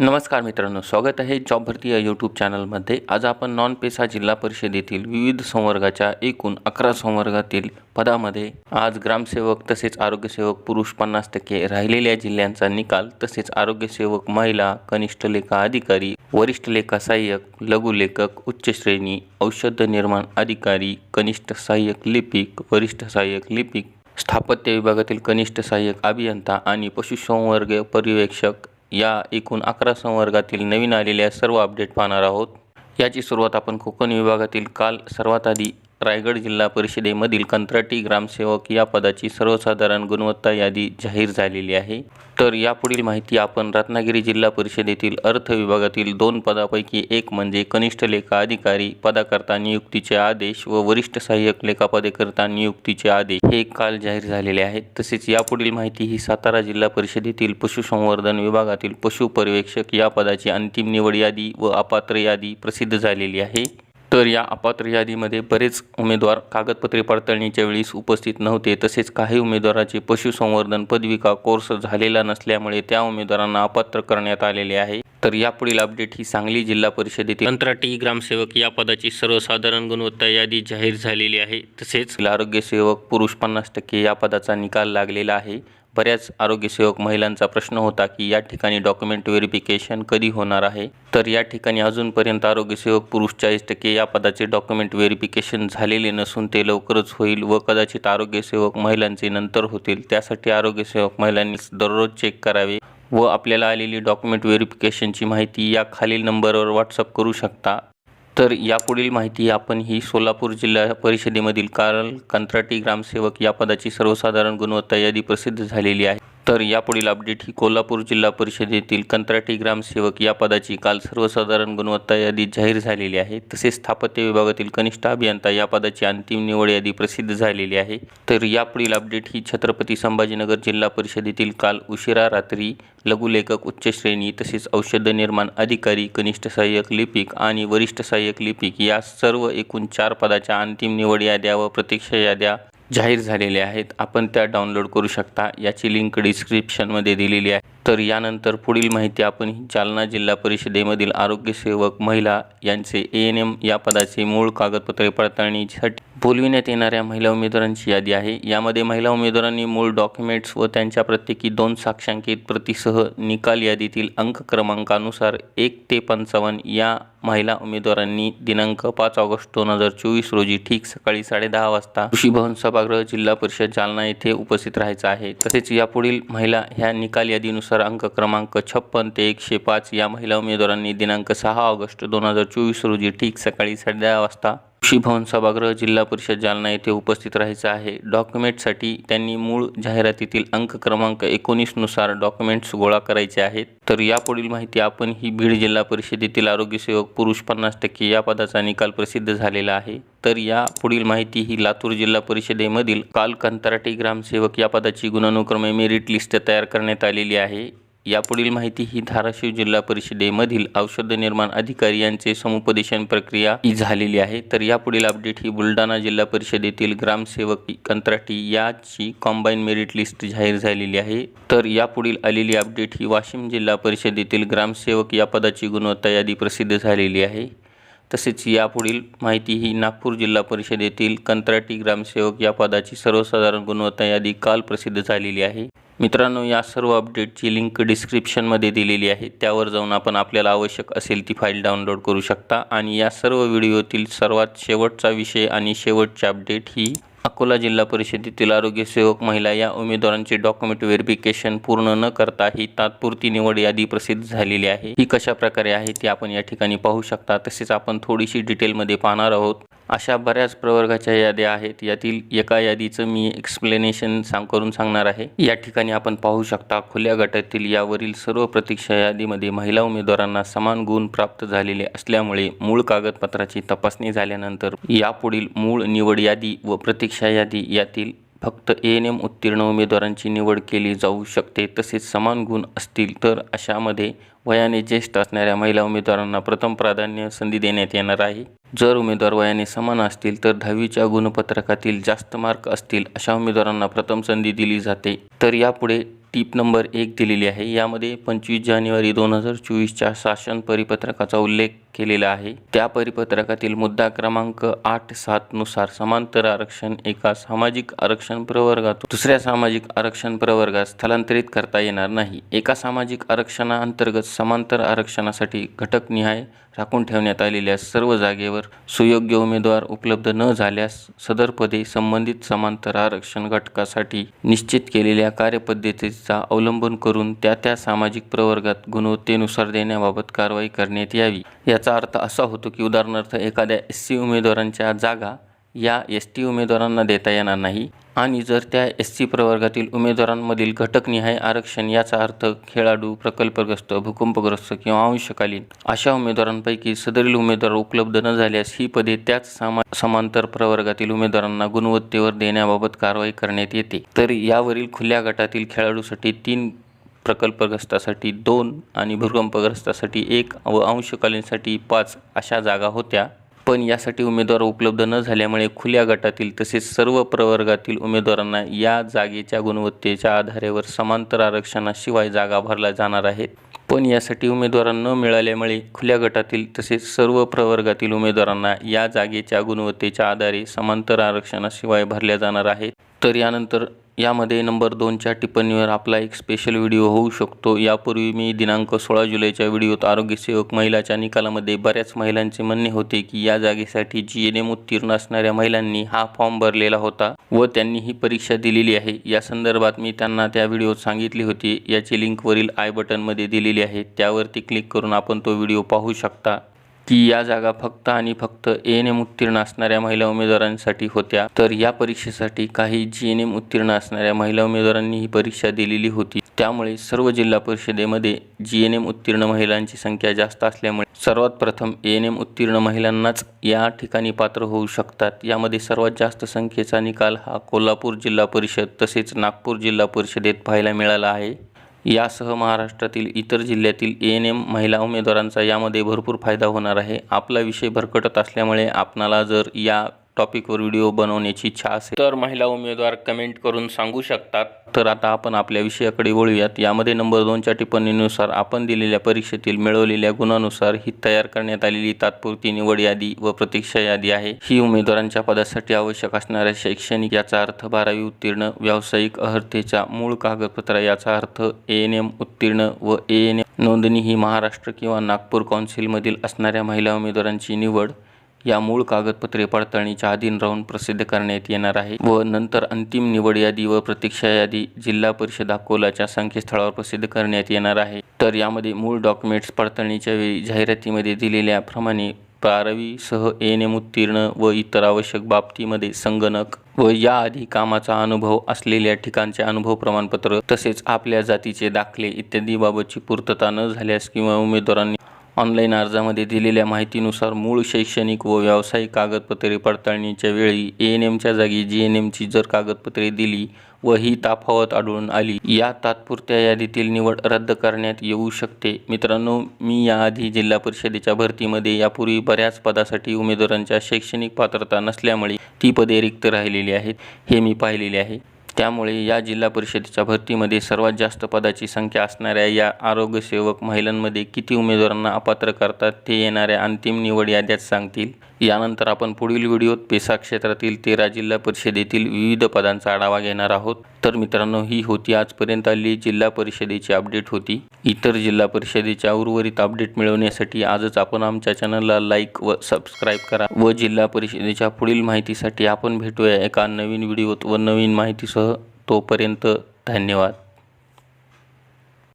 नमस्कार मित्रांनो स्वागत आहे जॉब भरती या यूट्यूब चॅनलमध्ये. आज आपण नॉन पेसा जिल्हा परिषदेतील विविध संवर्गाच्या एकूण अकरा संवर्गातील पदामध्ये आज ग्रामसेवक तसेच आरोग्यसेवक पुरुष पन्नास टक्के राहिलेल्या जिल्ह्यांचा निकाल तसेच आरोग्यसेवक महिला कनिष्ठ लेखा अधिकारी वरिष्ठ लेखा सहाय्यक लघुलेखक उच्च श्रेणी औषध निर्माण अधिकारी कनिष्ठ सहाय्यक लिपिक वरिष्ठ सहाय्यक लिपिक स्थापत्य विभागातील कनिष्ठ सहाय्यक अभियंता आणि पशुसंवर्ग पर्यवेक्षक या एकूण अकरा संवर्गातील नवीन आलेल्या सर्व अपडेट पाहणार आहोत. याची सुरुवात आपण कोकण विभागातील काल सर्वात आधी रायगड जिल्हा परिषदेमधील कंत्राटी ग्रामसेवक या पदाची सर्वसाधारण गुणवत्ता यादी जाहीर झालेली आहे. तर यापुढील माहिती आपण रत्नागिरी जिल्हा परिषदेतील अर्थ विभागातील दोन पदापैकी एक म्हणजे कनिष्ठ लेखा अधिकारी पदाकरता नियुक्तीचे आदेश व वरिष्ठ सहाय्यक लेखापदेकरता नियुक्तीचे आदेश हे काल जाहीर झालेले आहेत. तसेच यापुढील माहिती ही सातारा जिल्हा परिषदेतील पशुसंवर्धन विभागातील पशु पर्यवेक्षक या पदाची अंतिम निवड यादी व अपात्र यादी प्रसिद्ध झालेली आहे. तर या अपात्र यादीमध्ये बरेच उमेदवार कागदपत्रे पडताळणीच्या वेळीस उपस्थित नव्हते. तसेच काही उमेदवाराचे पशुसंवर्धन पदविका कोर्स झालेला नसल्यामुळे त्या उमेदवारांना अपात्र करण्यात आलेले आहे. तर यापुढील अपडेट ही सांगली जिल्हा परिषदेतील कंत्राटी ग्रामसेवक या पदाची सर्वसाधारण गुणवत्ता यादी जाहीर झालेली आहे. तसेच आरोग्यसेवक पुरुष पन्नास टक्के या पदाचा निकाल लागलेला आहे. बऱ्याच आरोग्यसेवक महिलांचा प्रश्न होता की या ठिकाणी डॉक्युमेंट व्हेरिफिकेशन कधी होणार आहे? तर या ठिकाणी अजूनपर्यंत आरोग्यसेवक पुरुष चाळीस टक्के या पदाचे डॉक्युमेंट व्हेरिफिकेशन झालेले नसून ते लवकरच होईल व कदाचित आरोग्यसेवक महिलांचे नंतर होतील. त्यासाठी आरोग्यसेवक महिलांनी दररोज चेक करावे व आपल्याला आलेली डॉक्युमेंट व्हेरिफिकेशनची माहिती या खालील नंबरवर व्हॉट्सअप करू शकता. तर यापुढील माहिती आपण ही सोलापूर जिल्हा परिषदेमधील काल कंत्राटी ग्रामसेवक या पदाची सर्वसाधारण गुणवत्ता यादी प्रसिद्ध झालेली आहे. तर यापुढील अपडेट ही कोल्हापूर जिल्हा परिषदेतील कंत्राटी ग्रामसेवक या पदाची काल सर्वसाधारण गुणवत्ता यादी जाहीर झालेली आहे. तसेच स्थापत्य विभागातील कनिष्ठ अभियंता या पदाची अंतिम निवड यादी प्रसिद्ध झालेली आहे. तर यापुढील अपडेट ही छत्रपती संभाजीनगर जिल्हा परिषदेतील काल उशिरा रात्री लघुलेखक उच्च श्रेणी तसेच औषध निर्माण अधिकारी कनिष्ठ सहाय्यक लिपिक आणि वरिष्ठ सहाय्यक लिपिक या सर्व एकूण चार पदाच्या अंतिम निवड याद्या व प्रतीक्षा याद्या जाहीर झालेले आहेत. आपण त्या डाउनलोड करू शकता. याची लिंक डिस्क्रिप्शनमध्ये दिलेली आहे. तर यानंतर पुढील माहिती आपण जालना जिल्हा परिषदेमधील आरोग्यसेवक महिला यांचे ए एन एम या पदाचे मूळ कागदपत्रे पडताळणीसाठी बोलविण्यात येणाऱ्या महिला उमेदवारांची यादी आहे. यामध्ये महिला उमेदवारांनी मूळ डॉक्युमेंट्स व त्यांच्या प्रत्येकी दोन साक्षांकित प्रतीसह निकाल यादीतील अंक क्रमांकानुसार एक ते पंचावन्न या महिला उमेदवारांनी दिनांक पाच ऑगस्ट दोन हजार चोवीस रोजी ठीक सकाळी साडेदहा वाजता कृषी भवन सभागृह जिल्हा परिषद जालना येथे उपस्थित राहायचं आहे. तसेच यापुढील महिला ह्या निकाल यादीनुसार अंक क्रमांक छप्पन ते एकशे पाच या महिला उमेदवारांनी दिनांक सहा ऑगस्ट दोन हजार चोवीस रोजी ठीक सकाळी साडेदहा वाजता कृषी भवन सभागृह जिल्हा परिषद जालना येथे उपस्थित राहायचं आहे. डॉक्युमेंटसाठी त्यांनी मूळ जाहिरातीतील अंक क्रमांक एकोणीसनुसार डॉक्युमेंट्स गोळा करायचे आहेत. तर यापुढील माहिती आपण ही बीड जिल्हा परिषदेतील आरोग्यसेवक पुरुष पन्नास टक्के या पदाचा निकाल प्रसिद्ध झालेला आहे. तर या पुढील माहिती ही लातूर जिल्हा परिषदेमधील काल कंत्राटी ग्रामसेवक या पदाची गुणानुक्रमे मेरिट लिस्ट तयार करण्यात आलेली आहे. यापुढील माहिती ही धाराशिव जिल्हा परिषदेमधील औषध निर्माण अधिकारी यांचे समुपदेशन प्रक्रिया ही झालेली आहे. तर यापुढील अपडेट ही बुलढाणा जिल्हा परिषदेतील ग्रामसेवक कंत्राटी याची कॉम्बाईन मेरिट लिस्ट जाहीर झालेली आहे. तर यापुढील आलेली अपडेट ही वाशिम जिल्हा परिषदेतील ग्रामसेवक या पदाची गुणवत्ता यादी प्रसिद्ध झालेली आहे. तसेच यापुढील माहिती ही नागपूर जिल्हा परिषदेतील कंत्राटी ग्रामसेवक या पदाची सर्वसाधारण गुणवत्ता यादी काल प्रसिद्ध झालेली आहे. मित्रांनो या सर्व अपडेटची लिंक डिस्क्रिप्शनमध्ये दिलेली आहे. त्यावर जाऊन आपण आपल्याला आवश्यक असेल ती फाईल डाउनलोड करू शकता. आणि या सर्व व्हिडिओतील सर्वात शेवटचा विषय आणि शेवटची अपडेट ही अकोला जिल्हा परिषदेतील आरोग्यसेवक महिला या उमेदवारांचे डॉक्युमेंट व्हेरिफिकेशन पूर्ण न करता ही तात्पुरती निवड यादी प्रसिद्ध झालेली आहे. ही कशा प्रकारे आहे ती आपण या ठिकाणी पाहू शकता. तसेच आपण थोडीशी डिटेलमध्ये पाहणार आहोत. अशा बऱ्याच प्रवर्गाच्या याद्या आहेत. यातील एका यादीचं मी एक्सप्लेनेशन सांग करून सांगणार आहे. या ठिकाणी आपण पाहू शकता खुल्या गटातील यावरील सर्व प्रतीक्षा यादीमध्ये महिला उमेदवारांना समान गुण प्राप्त झालेले असल्यामुळे मूळ कागदपत्राची तपासणी झाल्यानंतर यापुढील मूळ निवड यादी व प्रतीक्षा यादी यातील फक्त ए एन एम उत्तीर्ण उमेदवारांची निवड केली जाऊ शकते. तसेच समान गुण असतील तर अशामध्ये वयाने ज्येष्ठ असणाऱ्या महिला उमेदवारांना प्रथम प्राधान्य संधी देण्यात येणार आहे. जर उमेदवार वयाने समान असतील तर दहावीच्या गुणपत्रकातील जास्त मार्क असतील अशा उमेदवारांना प्रथम संधी दिली जाते. तर यापुढे टीप नंबर एक दिलेली आहे. यामध्ये पंचवीस जानेवारी दोन हजार चोवीसच्या शासन परिपत्रकाचा उल्लेख केलेला आहे. त्या परिपत्रकातील मुद्दा क्रमांक आठ सात नुसार समांतर आरक्षण एका सामाजिक आरक्षण प्रवर्गात दुसऱ्या सामाजिक आरक्षण प्रवर्गात स्थलांतरित करता येणार नाही. एका सामाजिक आरक्षणाअंतर्गत समांतर आरक्षणासाठी घटकनिहाय राखून ठेवण्यात आलेल्या सर्व जागेवर सुयोग्य उमेदवार उपलब्ध न झाल्यास सदर पदे संबंधित समांतर आरक्षण घटकासाठी निश्चित केलेल्या कार्यपद्धतीचा अवलंबन करून त्या त्या सामाजिक प्रवर्गात गुणवत्तेनुसार देण्याबाबत कारवाई करण्यात यावी. याचा अर्थ असा होतो की उदाहरणार्थ एखाद्या एस सी उमेदवारांच्या जागा या एस टी उमेदवारांना देता येणार नाही. आणि जर त्या एस सी प्रवर्गातील उमेदवारांमधील घटकनिहाय आरक्षण याचा अर्थ खेळाडू प्रकल्पग्रस्त भूकंपग्रस्त किंवा अंशकालीन अशा उमेदवारांपैकी सदरील उमेदवार उपलब्ध न झाल्यास ही पदे त्याच सामा समांतर प्रवर्गातील उमेदवारांना गुणवत्तेवर देण्याबाबत कारवाई करण्यात येते. तर यावरील खुल्या गटातील खेळाडूसाठी तीन प्रकल्पग्रस्तासाठी दोन आणि भूकंपग्रस्तासाठी एक व अंशकालीनसाठी पाच अशा जागा होत्या. पण यासाठी उमेदवार उपलब्ध न झाल्यामुळे खुल्या गटातील तसेच सर्व प्रवर्गातील उमेदवारांना या जागेच्या गुणवत्तेच्या आधारेवर समांतर आरक्षणाशिवाय जागा भरल्या जाणार आहेत. पण यासाठी उमेदवार न मिळाल्यामुळे खुल्या गटातील तसेच सर्व प्रवर्गातील उमेदवारांना या जागेच्या गुणवत्तेच्या आधारे समांतर आरक्षणाशिवाय भरल्या जाणार आहेत. तर यानंतर यामध्ये नंबर दोनच्या टिप्पणीवर आपला एक स्पेशल व्हिडिओ होऊ शकतो. यापूर्वी मी दिनांक सोळा जुलैच्या व्हिडिओत आरोग्यसेवक महिलाच्या निकालामध्ये बऱ्याच महिलांचे म्हणणे होते की या जागेसाठी जी एन एम उत्तीर्ण असणाऱ्या महिलांनी हा फॉर्म भरलेला होता व त्यांनी ही परीक्षा दिलेली आहे. या संदर्भात मी त्यांना त्या व्हिडिओत सांगितली होती. याची लिंक वरील आय बटनमध्ये दिलेली आहे. त्यावरती क्लिक करून आपण तो व्हिडिओ पाहू शकता. की या जागा फक्त आणि फक्त ए एन एम उत्तीर्ण असणाऱ्या महिला उमेदवारांसाठी होत्या. तर या परीक्षेसाठी काही जी एन एम उत्तीर्ण असणाऱ्या महिला उमेदवारांनी ही परीक्षा दिलेली होती. त्यामुळे सर्व जिल्हा परिषदेमध्ये जी एन एम उत्तीर्ण महिलांची संख्या जास्त असल्यामुळे सर्वात प्रथम ए एन एम उत्तीर्ण महिलांनाच या ठिकाणी पात्र होऊ शकतात. यामध्ये सर्वात जास्त संख्येचा निकाल हा कोल्हापूर जिल्हा परिषद तसेच नागपूर जिल्हा परिषदेत पाहायला मिळाला आहे. यासह महाराष्ट्रातील इतर जिल्ह्यातील ए एन एम महिला उमेदवारांचा यामध्ये भरपूर फायदा होणार आहे. आपला विषय भरकटत असल्यामुळे आपणाला जर या टॉपिकवर व्हिडिओ बनवण्याची इच्छा असेल तर महिला उमेदवार कमेंट करून सांगू शकतात. तर आता आपण आपल्या विषयाकडे वळूयात. यामध्ये नंबर दोनच्या टिप्पणीनुसार आपण दिलेल्या परीक्षेतील मिळवलेल्या गुणानुसार ही तयार करण्यात आलेली तात्पुरती निवड यादी व प्रतीक्षा यादी आहे. ही उमेदवारांच्या पदासाठी आवश्यक असणाऱ्या शैक्षणिक याचा अर्थ बारावी उत्तीर्ण व्यावसायिक अर्हतेच्या मूळ कागदपत्र याचा अर्थ ए एन एम उत्तीर्ण व ए एन एम. नोंदणी ही महाराष्ट्र किंवा नागपूर काउन्सिलमधील असणाऱ्या महिला उमेदवारांची निवड. या मूळ कागदपत्रे पडताळणीच्या अधीन राहून प्रसिद्ध करण्यात येणार आहे व नंतर अंतिम निवड यादी व प्रतीक्षा यादी जिल्हा परिषद अकोलाच्या संकेतस्थळावर प्रसिद्ध करण्यात येणार आहे. तर यामध्ये मूळ डॉक्युमेंट्स पडताळणीच्या वेळी जाहिरातीमध्ये दिलेल्याप्रमाणे बारावीसह एन एम उत्तीर्ण व इतर आवश्यक बाबतीमध्ये संगणक व याआधी कामाचा अनुभव असलेल्या ठिकाणचे अनुभव प्रमाणपत्र तसेच आपल्या जातीचे दाखले इत्यादी बाबतची पूर्तता न झाल्यास किंवा उमेदवारांनी ऑनलाईन अर्जामध्ये दिलेल्या माहितीनुसार मूळ शैक्षणिक व व्यावसायिक कागदपत्रे पडताळणीच्या वेळी ए एन एमच्या जागी जी एन एमची जर कागदपत्रे दिली व ही ताफावत आढळून आली या तात्पुरत्या यादीतील निवड रद्द करण्यात येऊ शकते. मित्रांनो मी याआधी जिल्हा परिषदेच्या भरतीमध्ये यापूर्वी बऱ्याच पदासाठी उमेदवारांच्या शैक्षणिक पात्रता नसल्यामुळे ती पदे रिक्त राहिलेली आहेत. हे मी पाहिलेले आहे. त्यामुळे या जिल्हा परिषदेच्या भरतीमध्ये सर्वात जास्त पदाची संख्या असणाऱ्या या आरोग्यसेवक महिलांमध्ये किती उमेदवारांना अपात्र करतात ते येणाऱ्या अंतिम निवड याद्यात सांगतील. यानंतर आपण पुढील व्हिडिओत पेसा क्षेत्रातील तेरा जिल्हा परिषदेतील विविध पदांचा आढावा घेणार आहोत. तर मित्रांनो ही होती आजपर्यंत आली जिल्हा परिषदेची अपडेट होती. इतर जिल्हा परिषदेच्या उर्वरित अपडेट मिळवण्यासाठी आजच आपण आमच्या चॅनलला लाईक व सबस्क्राईब करा व जिल्हा परिषदेच्या पुढील माहितीसाठी आपण भेटूया एका नवीन व्हिडिओत व नवीन माहितीसह. तोपर्यंत धन्यवाद.